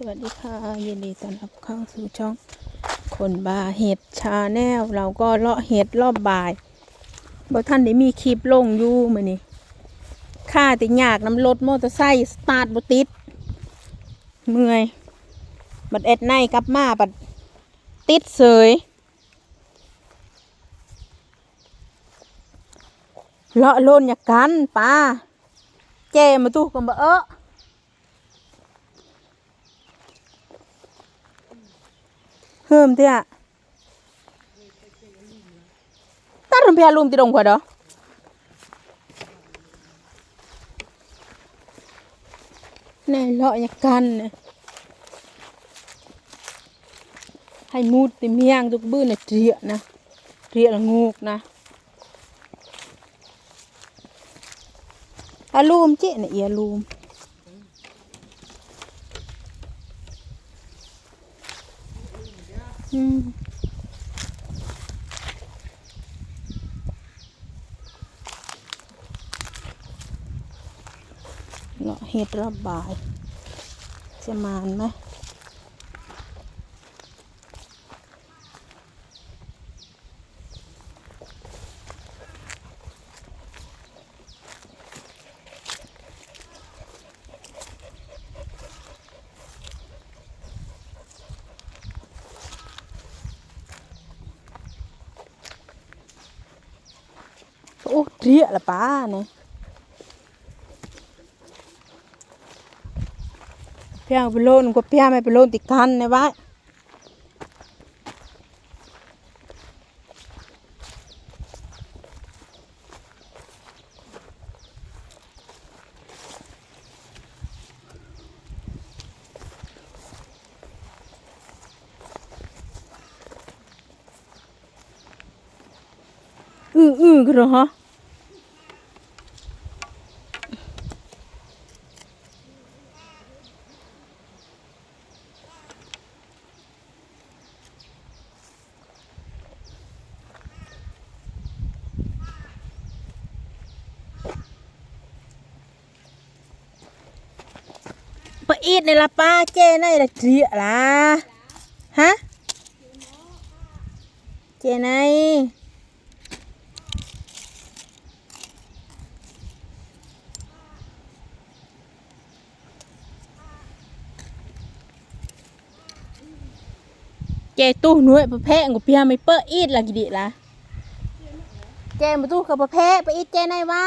สวัสดีค่ะยินดีต้อนรับเข้าสู่ช่อง คนบาเห็ดชาแนลเราก็เลาะเห็ดรอบบ่ายบ่ท่านได้มีคลิปลงอยู่มือนี้ค่าติยากน้ำรถมอเตอร์ไซค์สตาร์ทบติดเมื่อยบัดแอดไนกลับมาบัดติดเสยเลาะโลนอยากกันป้าแจมาตู้กันบ่เออ เฮิมเตี้ยตัดรุมเพียลุมติดงกว่าดอแน่เลาะอยากกันเนี่ยให้มูดติเมียงทุกบื้อน่ะเจียนะเจียละงูกนะอาลูมเจ๊น่ะเอียลูม อืม เลาะเห็ดระบาย จะมานไหมโอ้ เรียละป้าเนี่ยเพียงไปโลนก็เพียงไม่ไปโลนติดกันนะวะอืออือกันเหรอฮะ อีดนี่ละป้าเจ้ในละเจียละฮะเจ้ในเจตู้หนุ่ยประเภทกูเพียไม่เปิดอีดละกี่ดีละเจมาตู้กับประเภทไปอีดเจในไว้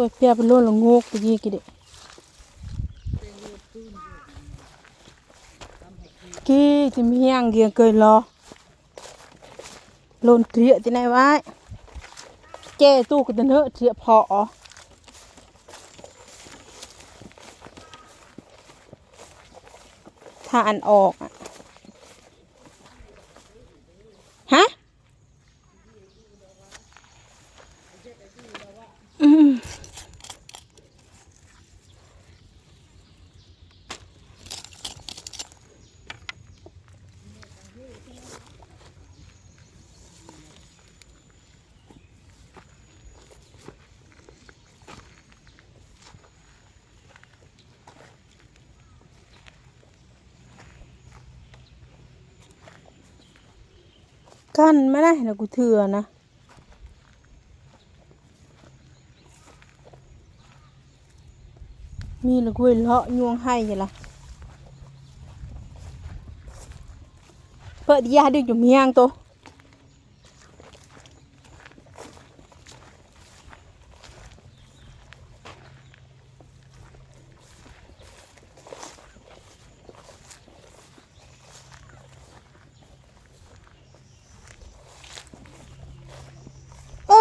เปิดกันนะโลนแม่กันดิเมียงนี่ก็เปียเป็นโลนละงกไปยี่กี่เด็กี่ที่มียงเกียงเกยรอโลนเกลียที่ไหนไว้เจ้ตู้ก็จะเนอะเทียพอถ้าอันออกอะ กันไม่ได้นะกูเถื่อนะมีละกุ้ยเลาะยวงให้ยังละเปิดยาดึกอยู่เมียงโตว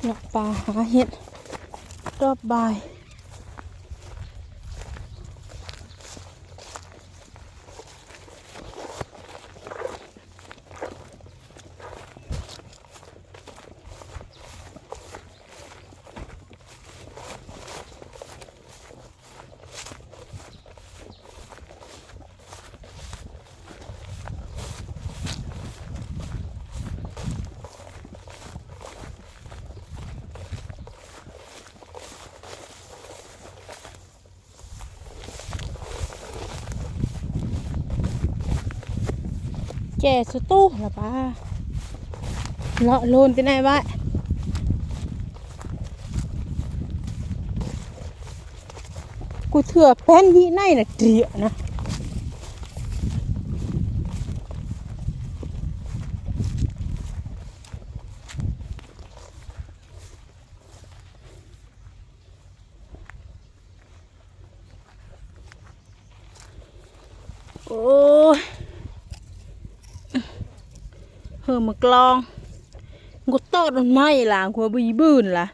เคียนเปียไม้บนโลนดิกี้ปะปะปะปะจะกันเลยพี่ดุดอยากปลาหาเห็ดรอบบ่าย แก่สุดตู้ละป้าเลาะโลนที่ไหนวะกูเถื่อแป้นยี่นน่ะเดียนะโอ้ ยเฮ้อมากลองกูตอดมันไม่ล่ะกูบีบืนล่ะ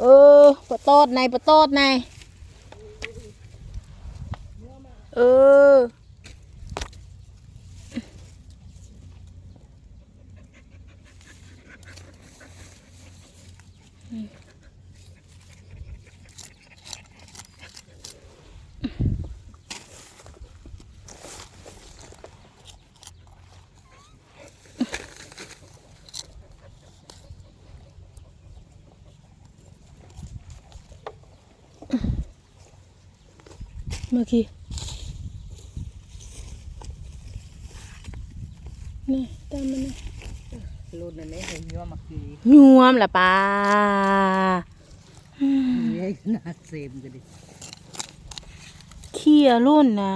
เออปะตอดในปะตอดในเออ เมื่อกี้นี่ตามมันนี่รุ่นนั้นไม่เห็นยัวมักกียวมล่ะป้าเนี่ยน่าเซมกันดิเขี้ยรุ่นนะ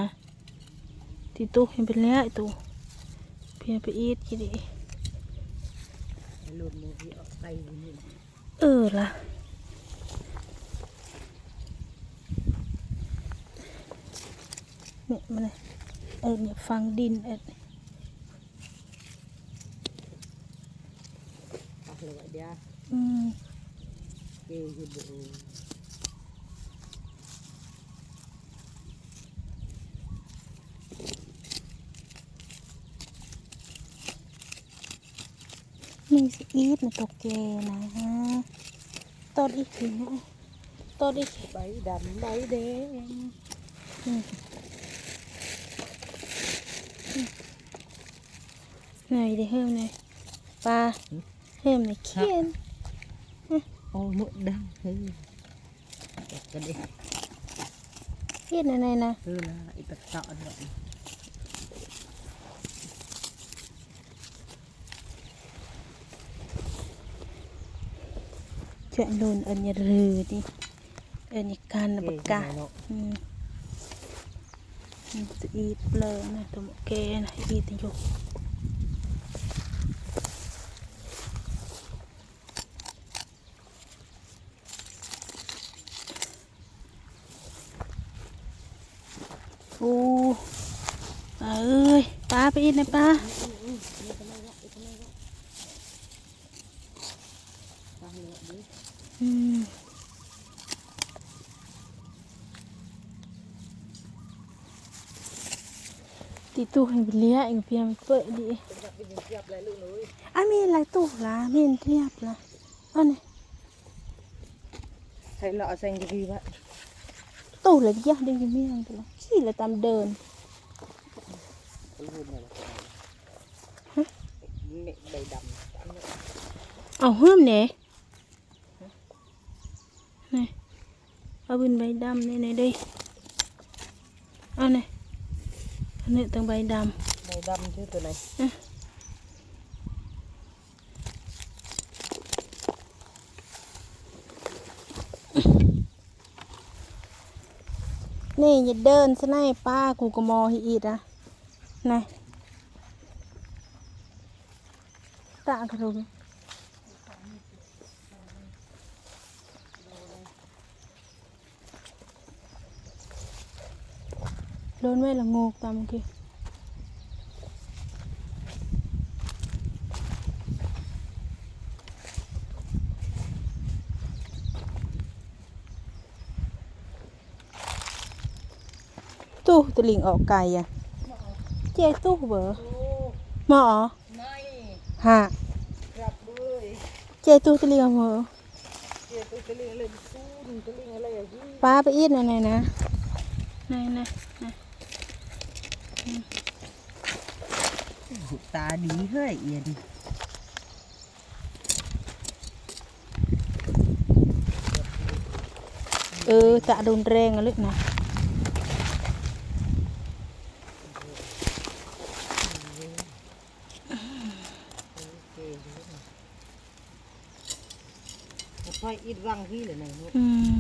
ที่ตู้เห็นเป็นแล้วไอ้ตู้เพียงไปอีดกี่ดิรุ่นนี้ที่ออกไปนี่เออล่ะ เนี่ยมันเลยเออเนี่ยฟังดินเออปักเลยเดียวอืมเกย์คือบุมีสิอีดมันตกเกนะฮะตอดอีกทีนะตอดอีกทีใบดำใบแดง ไหนได้เพิ่มเลยปลาเพิ่มเลยเขียนโอ้หมดดังเฮ้ยกันดิเขียนอะไรนะเออละอีตะเตาะเนาะเจะโดนอันยรือดิอันนี้การนะปากกาเนาะอืมมันจะอีดเปลือนะตัวหมอแกนะอีดอยู่ โอ้ปลาเอ้ยปลาไปอีกนะปลาอืมตีตู้ให้เลี้ยงเพียงเปิดดีอะมีอะไรตู้ละมีเทียบละอันนี้ใส่หล่อใส่ดีวะ ตู้ละเยอะเด้งมีอะไรตัวขี้ละตามเดินลูกเลยเม็ดใบดำเอาเฮิ่มเนี่ยนี่เอาเป็นใบดำนี่นี่ดิเอาเนี่ยอันนี้ตั้งใบดำใบดำชื่อตัวไหน นี่อย่าเดินซะนายป้ากูก็มอฮีอีดนะนะตากระดูกโดนแมละงูตามเมื่อกี้ ตู้ตะลิงออกไก่อะเจ๊ตู้เบอร์หมอไม่ฮะกลับเลยเจ๊ตู้ตะลิงเอาเบอร์เจี๊ยบตัวเลี้ยงอะไรตู้ตัวเลี้ยงอะไรอย่างนี้ป้าไปอีดหน่อยนะไหนไหนไหนตาดีเฮ้ยเอียนเออตะโดนแรงอะลึกนะ ร่างที่หรือไหนลูกอืม